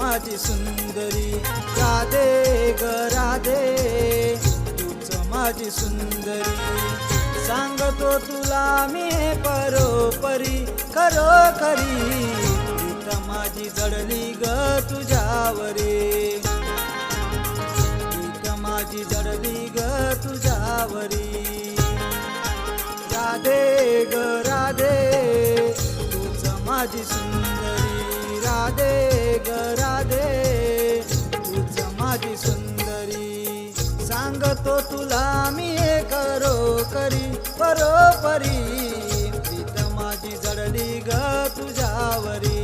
माझी सुंदरी. राधे ग राधे तूच माझी सुंदरी. सांगतो तुला मी परोपरी खरोखरी प्रीत माझी जडली ग तुझ्यावरी. प्रीत माझी जडली ग तुझ्यावरी. राधे ग राधे तूच माझी सुंदरी. राधे ग राधे. तूच माझी सुंदरी सांगतो तुला मी करो करी परोपरी. प्रीत माझी जडली ग तुझ्यावरी.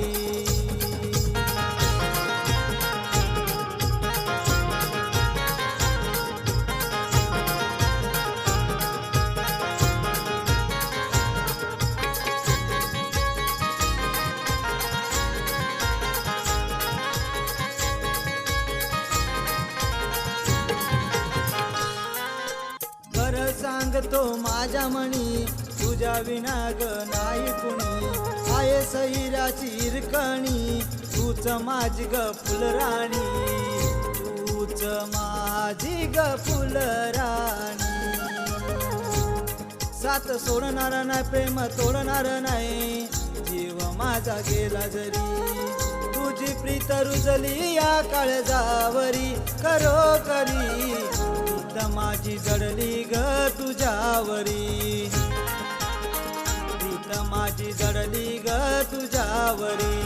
सांगतो माझ्या मणी तुझ्या विना ग नाही कुणी. आहे सैराची इरकणी तूच माझी ग फुलराणी. तूच माझी ग फुलराणी. सात सोडणार नाही प्रेम तोडणार नाही. जीव माझा गेला जरी. तुझी प्रीत रुजली या काळजावरी. माझी जडली ग तुझ्यावरी. प्रीत माझी जडली ग तुझ्यावरी.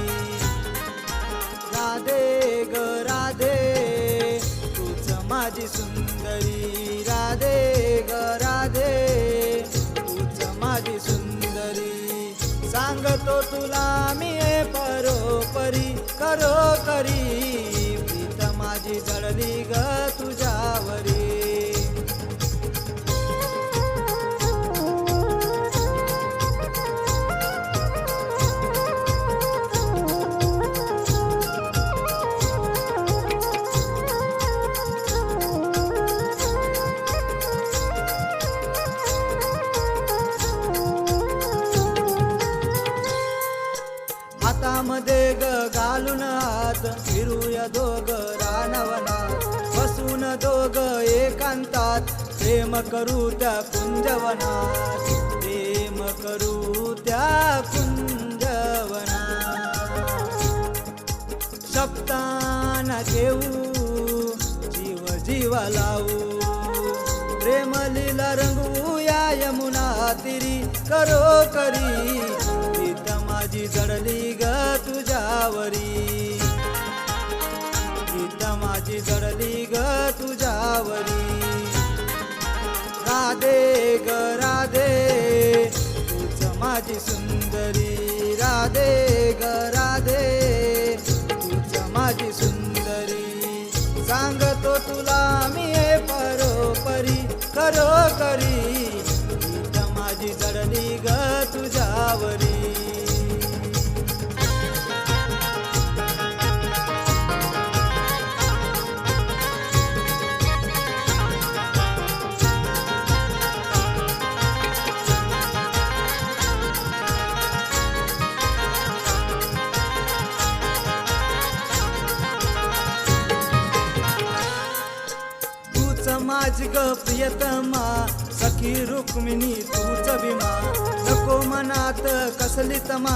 राधे ग राधे तूच माझी सुंदरी. राधे ग राधे तूच माझी सुंदरी. सांगतो तुला मी परोपरी करो करी प्रीत माझी जडली ग तुझ्यावरी. हातामध्ये ग घालून हात फिरूया दोघ रानवनात. बसून दोघ एकांतात. प्रेम करू त्या कुंजवनात. प्रेम करू त्या कुंजवनात. शब्दाना घेऊ जीव जीवा लावू. प्रेम लीला रंगू या यमुना तिरी. करो करी माझी जडली ग तुझ्यावरी. प्रीत माझी जडली ग तुझ्यावरी. राधे ग राधे तूच माझी सुंदरी. राधे माझी ग प्रियतमा सखी रुक्मिणी तूच विमा नको मनात कसली तमा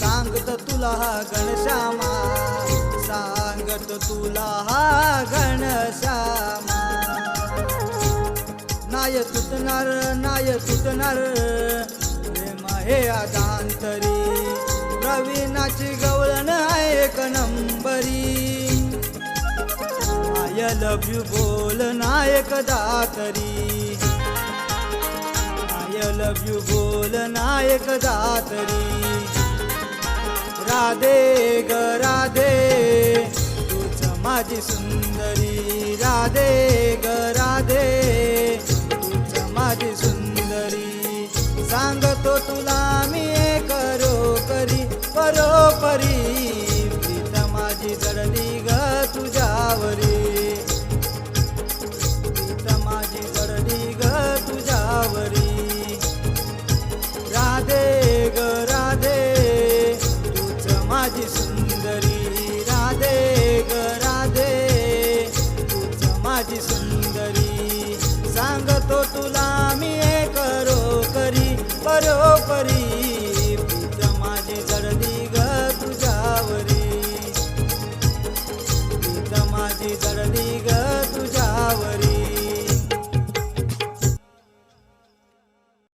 सांगत तुला हा गणश्यामा सांगत तुला हा गणश्यामा नाय तुटणार नाय तुटणार प्रेम हे आदांतरी प्रवीणाची गवळण आहे एक नंबरी. आय लव यू बोल नायक दातरी आय लव यू बोल नायक दातरी राधे ग राधे तूच माझी सुंदरी. राधे तुझ्यावरी